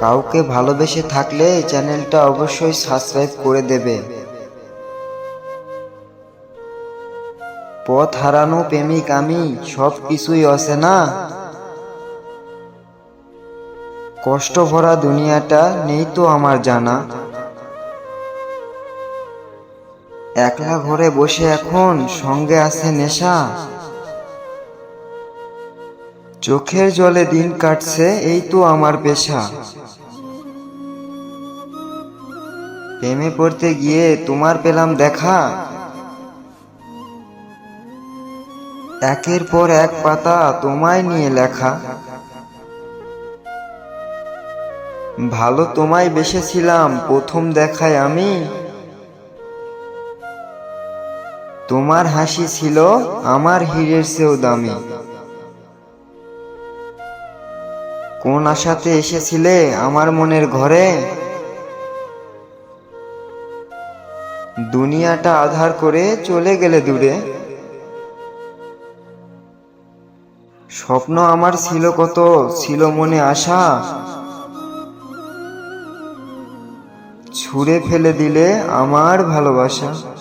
কাউকে ভালোবেসে থাকলে চ্যানেলটা অবশ্যই সাবস্ক্রাইব করে দেবে। পথ হারানো প্রেমিক আমি, সব কিছুই না কষ্ট ভরা দুনিয়াটা নেই তো আমার জানা। একলা ঘরে বসে এখন সঙ্গে আছে নেশা। চোখের জলে দিন কাটছে, এই তো আমার পেশা। প্রেমে পড়তে গিয়ে তোমার পেলাম দেখা। একের পর এক পাতা তোমায় নিয়ে লেখা। ভালো তোমায় বেসেছিলাম প্রথম দেখায় আমি। তোমার হাসি ছিল আমার হীরের চেয়েও দামি। কোন আশাতে এসেছিলে আমার মনের ঘরে? দুনিয়াটা আধার করে চলে গেলে দূরে। স্বপ্ন আমার ছিল কত, ছিল মনে আশা। ছুঁড়ে ফেলে দিলে আমার ভালোবাসা।